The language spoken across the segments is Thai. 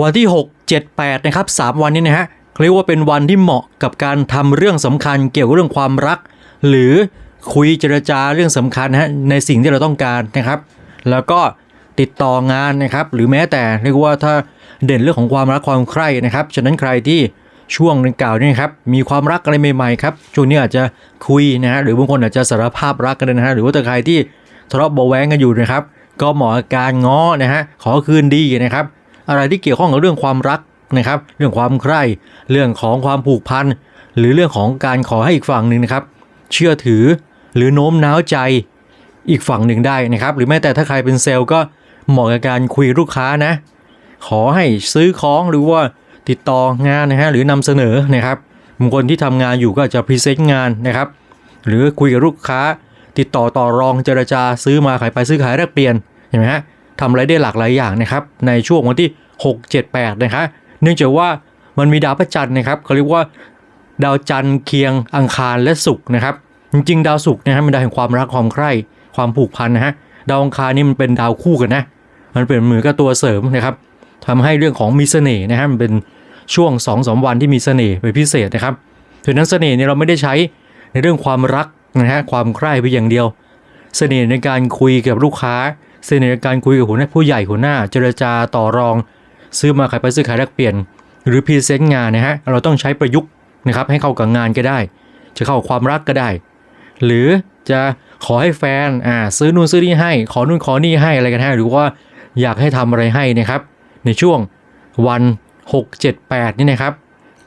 วันที่ 6 7 8 นะครับ 3 วันนี้นะฮะเรียกว่าเป็นวันที่เหมาะกับการทำเรื่องสำคัญเกี่ยวกับเรื่องความรัก หรือคุยเจรจาเรื่องสำคัญนะฮะในสิ่งที่เราต้องการนะครับ แล้วก็ติดต่องานนะครับ หรือแม้แต่เรียกว่าถ้าเด่นเรื่องของความรักความใคร่นะครับ ฉะนั้นใครที่ช่วงดังกล่าวนี่ครับมีความรักอะไรใหม่ๆครับช่วงนี้อาจจะคุยนะฮะหรือบางคนอาจจะสารภาพรักกันนะฮะหรือว่าแต่ใครที่ทะเลาะเบาะแวงกันอยู่นะครับ ก็เหมาะกับการง้อนะฮะขอคืนดีนะครับ อะไรที่เกี่ยวข้องกับเรื่องความรักนะครับ เรื่องความใคร่ เรื่องของความผูกพัน หรือเรื่องของการขอให้อีกฝั่งหนึ่งนะครับ เชื่อถือหรือโน้มน้าวใจอีกฝั่งหนึ่งได้นะครับ หรือแม้แต่ถ้าใครเป็นเซลล์ก็เหมาะกับการคุยลูกค้านะ ขอให้ซื้อของหรือว่าติดต่องานนะฮะหรือนำเสนอนะครับบางคนที่ทำงานอยู่ก็จจะพรีเซนต์งานนะครับ หรือคุยกับลูกค้า ติดต่อต่อรองเจรจาซื้อมาขายไปซื้อขายแลกเปลี่ยนเห็นไหมฮะทำอะไรได้หลากหลายอย่างนะครับ ในช่วงวันที่ 6 7 8 นะครับเนื่องจากว่ามันมีดาวพระจันทร์นะครับเขาเรียกว่าดาวจันทร์เคียงอังคารและศุกร์นะครับ จริงๆ ดาวศุกร์นะฮะมันดาวแห่งความรักความใคร่ความผูกพันนะฮะดาวอังคารนี่มันเป็นดาวคู่กันนะมันเป็นเหมือนกับตัวเสริมนะครับทำให้เรื่องของมีเสน่ห์นะฮะมันเป็นช่วง2อสวันที่มีเสน่ห์เป็นพิเศษนะครับถึงนั้นเสน่ห์เนี่ยเราไม่ได้ใช้ในเรื่องความรักนะฮะความใคร่ไปอย่างเดียว เสน่ห์ในการคุยกับลูกค้า เสน่ห์ในการคุยกับหัวหน้าผู้ใหญ่หัวหน้า เจรจาต่อรอง ซื้อมาขายไปซื้อขายแลกเปลี่ยน หรือพรีเซนต์งานนะฮะเราต้องใช้ประยุกต์นะครับให้เข้ากับงานก็ได้ จะเข้ากับความรักก็ได้ หรือจะขอให้แฟนอ่าซื้อนู่นซื้อนี่ให้ ขอนู่นขอนี่ให้อะไรกันฮะหรือว่าอยากให้ทำอะไรให้นะครับในช่วงวัน 6 7 8 นี่นะครับ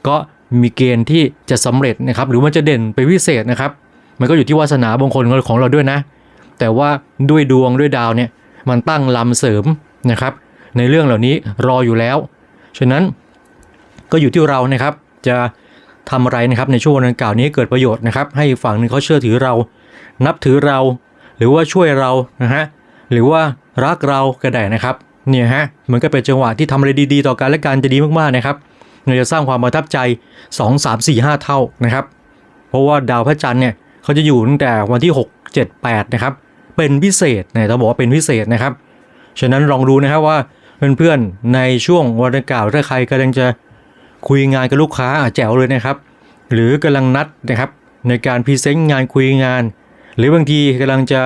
ก็มีเกณฑ์ที่จะสำเร็จนะครับ หรือมันจะเด่นไปพิเศษนะครับ มันก็อยู่ที่วาสนาบางคนของเราด้วยนะ แต่ว่าด้วยดวงด้วยดาวเนี่ยมันตั้งลำเสริมนะครับ ในเรื่องเหล่านี้รออยู่แล้ว ฉะนั้นก็อยู่ที่เรานะครับจะทำอะไรนะครับในช่วงดังกล่าวนี้เกิดประโยชน์นะครับ ให้ฝั่งหนึ่งเขาเชื่อถือเรา นับถือเรา หรือว่าช่วยเรานะฮะหรือว่ารักเราก็ได้นะครับเนี่ยฮะมันก็เป็นจังหวะที่ทำอะไรดีๆ ต่อกันและกันจะดีมากๆนะครับเราจะสร้างความประทับใจ 2 3 4 5 เท่านะครับ เพราะว่าดาวพระจันทร์เนี่ยเขาจะอยู่ตั้งแต่วันที่ 6 7 8นะครับเป็นพิเศษเนี่ยต้องบอกว่าเป็นพิเศษนะครับ ฉะนั้นลองดูนะครับว่า เพื่อนๆในช่วงวันดังกล่าวถ้าใครกำลังจะคุยงานกับลูกค้าอะแจ๋วเลยนะครับ หรือกำลังนัดนะครับในการพรีเซนต์งานคุยงาน หรือบางทีกำลังจะ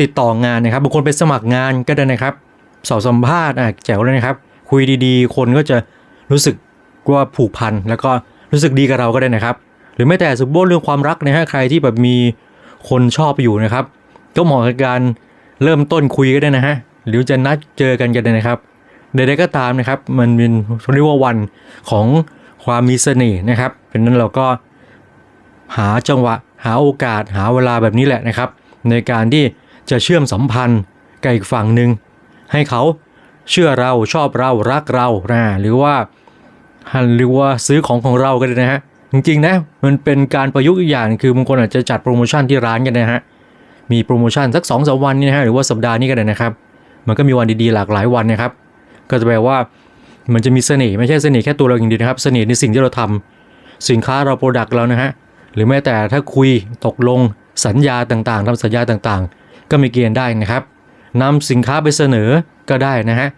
ติดต่องานนะครับบางคนไปสมัครงานก็ได้นะครับ สอบสัมภาษณ์อะแจ๋วเลยนะครับ คุยดีๆ คนก็จะรู้สึกว่าผูกพันแล้วก็รู้สึกดีกับเราก็ได้นะครับ หรือไม่แต่สมบูรณ์เรื่องความรักนะฮะใครที่แบบมีคนชอบอยู่นะครับ ก็เหมาะกับการเริ่มต้นคุยก็ได้นะฮะหรือจะนัดเจอกันก็ได้นะครับ ใดๆก็ตามนะครับ มันเป็นเรียกว่าวันของความมีเสน่ห์นะครับเป็นนั้นเราก็หาจังหวะหาโอกาสหาเวลาแบบนี้แหละนะครับ ในการที่จะเชื่อมสัมพันธ์กับอีกฝั่งหนึ่งให้เขาเชื่อเราชอบเรารักเรานะหรือว่าหรือว่าซื้อของของเราก็ได้นะฮะจริงๆนะมันเป็นการประยุกต์อีกอย่างคือบางคนอาจจะจัดโปรโมชั่นที่ร้านกันนะฮะมีโปรโมชั่นสัก2อสวันนี่นะฮะหรือว่าสัปดาห์นี้ก็ได้นะครับ มันก็มีวันดีๆหลากหลายวันนะครับ ก็จะแปลว่ามันจะมีเสน่ห์ไม่ใช่เสน่ห์แค่ตัวเราอย่างเดียวนะครับ เสน่ห์ในสิ่งที่เราทำสินค้าเราโปรดักต์เรานะฮะหรือแม้แต่ถ้าคุยตกลงสัญญาต่างๆทำสัญญาต่างๆ ก็มีเกณฑ์ได้นะครับนำสินค้าไปเสนอก็ได้นะฮะ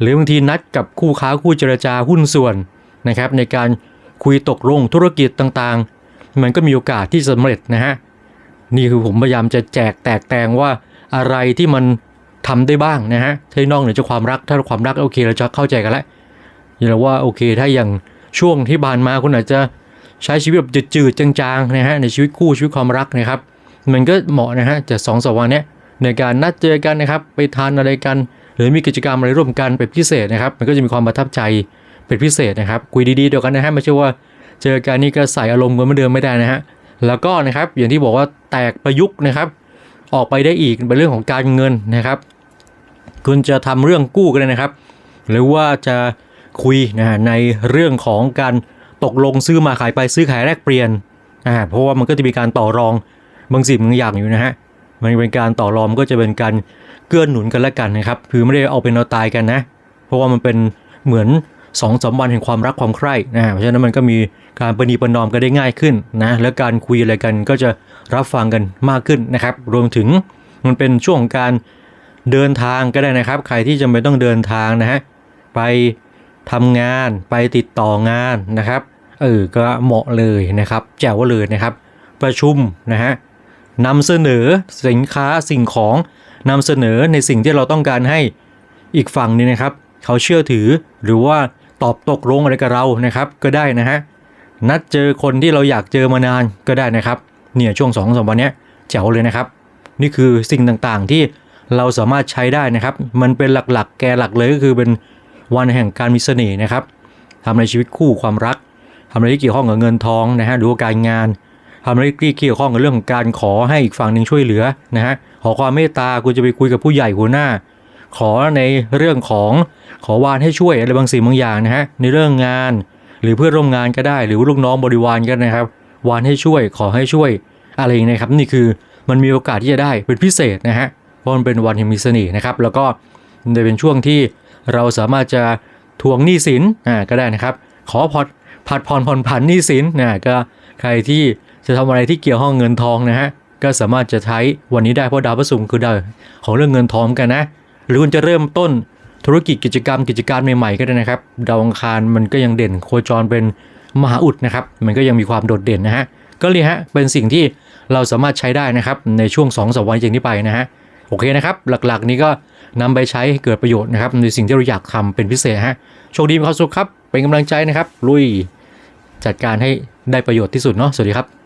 หรือบางทีนัดกับคู่ค้าคู่เจรจาหุ้นส่วนนะครับ ในการคุยตกลงธุรกิจต่างๆ มันก็มีโอกาสที่สำเร็จนะฮะนี่คือผมพยายามจะแจกแตกแตงว่าอะไรที่มัน ทำได้บ้างนะฮะถ้านอกเหนือจากความรักถ้าความรักโอเคเราจะเข้าใจกันแล้วอย่าว่าโอเค ถ้าอย่างช่วงที่ผ่านมาคุณอาจจะใช้ชีวิตแบบจืดๆจางๆนะฮะในชีวิตคู่ชีวิตความรักนะครับ มันก็เหมาะนะฮะจากสองสามวันเนี้ยในการนัดเจอกันนะครับไปทานอะไรกัน หรือมีกิจกรรมอะไรร่วมกันเป็นพิเศษนะครับ มันก็จะมีความประทับใจเป็นพิเศษนะครับคุยดีๆเดียวกันนะฮะไม่ใช่ว่าเจอกันนี่ก็ใส่อารมณ์เหมือนเดิมไม่ได้นะฮะแล้วก็นะครับอย่างที่บอกว่าแตกประยุกต์นะครับ ออกไปได้อีกเป็นเรื่องของการเงินนะครับ คุณจะทำเรื่องกู้กันเลยนะครับ หรือว่าจะคุยนะฮะในเรื่องของการตกลงซื้อมาขายไปซื้อขายแลกเปลี่ยนอ่าเพราะว่ามันก็จะมีการต่อรองบางสิ่งบางอย่างอยู่นะฮะมันเป็นการต่อรองก็จะเป็นการเกื้อหนุนกันและกันนะครับ คือไม่ได้เอาเป็นเอาตายกันนะ เพราะว่ามันเป็นเหมือน 2องสาวันแห่งความรักความใคร่นะเพราะฉะนั้นมันก็มีการประนีประนอมกันได้ง่ายขึ้นนะแล้วการคุยอะไรกันก็จะรับฟังกันมากขึ้นนะครับ รวมถึงมันเป็นช่วงของการเดินทางก็ได้นะครับ ใครที่จำเป็นต้องเดินทางนะฮะไปทำงานไปติดต่องานนะครับเออก็เหมาะเลยนะครับแจ๋วเลยนะครับ ประชุมนะฮะนำเสนอสินค้าสิ่งของนำเสนอในสิ่งที่เราต้องการให้อีกฝั่งนึงนะครับ เขาเชื่อถือหรือว่า ตอบตกลงอะไรกับเรานะครับ ก็ได้นะฮะนัดเจอคนที่เราอยากเจอมานานก็ได้นะครับเนี่ยช่วง2อสวันนี้ยแจ๋วเลยนะครับ นี่คือสิ่งต่างๆที่เราสามารถใช้ได้นะครับ มันเป็นหลักๆ แกหลักเลยก็คือเป็นวันแห่งการมีเสน่ห์นะครับทำในชีวิตคู่ความรักทำอะไรที่เกี่ยวข้องกับเงินทองนะฮะหรือว่าการงานทำอะไรที่เกี่ยวข้องกับเรื่องของการขอให้อีกฝั่งหนึ่งช่วยเหลือนะฮะขอความเมตตาคุณจะไปคุยกับผู้ใหญ่หัวหน้า ขอในเรื่องของขอวานให้ช่วยอะไรบางสิ่งบางอย่างนะฮะในเรื่องงาน หรือเพื่อนร่วมงานก็ได้ หรือลูกน้องบริวารก็นะครับ วานให้ช่วยขอให้ช่วยอะไรอย่างนี้นะครับนี่คือมันมีโอกาสที่จะได้เป็นพิเศษนะฮะเพราะมันเป็นวันแห่มีเสน่ห์นะครับ แล้วก็จะเป็นช่วงที่เราสามารถจะทวงหนี้สินอ่าก็ได้นะครับ ขอพอดผัดผ่อนผ่อนผันหนี้สินนะก็ใครที่จะทำอะไรที่เกี่ยวข้องเงินทองนะฮะก็สามารถจะใช้วันนี้ได้เพราะดาวพระศุกร์คือดาวของเรื่องเงินทองกันนะ หรือคุณจะเริ่มต้นธุรกิจกิจกรรมกิจการใหม่ ๆ ก็ได้นะครับ ดาวอังคารมันก็ยังเด่นโคจรเป็นมหาอุดนะครับ มันก็ยังมีความโดดเด่นนะฮะ ก็เลยฮะ เป็นสิ่งที่เราสามารถใช้ได้นะครับ ในช่วง2อสวันอย่างนี้ไปนะฮะ โอเคนะครับ หลักๆ นี้ก็นำไปใช้ให้เกิดประโยชน์นะครับ ในสิ่งที่เราอยากทำเป็นพิเศษฮะ โชคดีมีความสุขครับ เป็นกำลังใจนะครับ ลุย จัดการให้ได้ประโยชน์ที่สุดเนาะ สวัสดีครับ